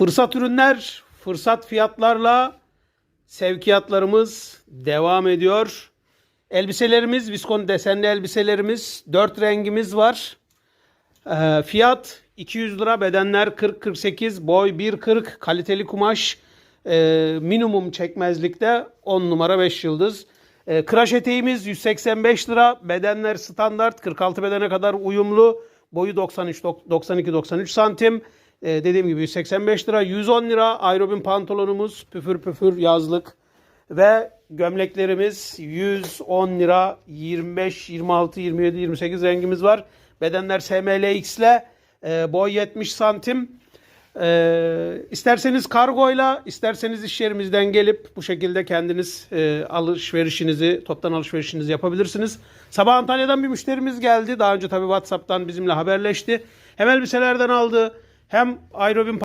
Fırsat ürünler, fırsat fiyatlarla sevkiyatlarımız devam ediyor. Elbiselerimiz, viskon desenli elbiselerimiz, 4 rengimiz var. Ee, fiyat 200 lira, bedenler 40-48, boy 1.40, kaliteli kumaş, e, minimum çekmezlikte 10 numara 5 yıldız. E, kıraş eteğimiz 185 lira, bedenler standart 46 bedene kadar uyumlu, boyu 93 92-93 santim. E, dediğim gibi 185 lira, 110 lira aerobin pantolonumuz, püfür püfür yazlık. Ve gömleklerimiz 110 lira 25, 26, 27, 28 rengimiz var. Bedenler SMLX ile e, boy 70 santim. E, isterseniz kargoyla, isterseniz iş yerimizden gelip bu şekilde kendiniz e, alışverişinizi, toptan alışverişinizi yapabilirsiniz. Sabah Antalya'dan bir müşterimiz geldi. Daha önce tabii WhatsApp'tan bizimle haberleşti. Hem elbiselerden aldı hem aerobin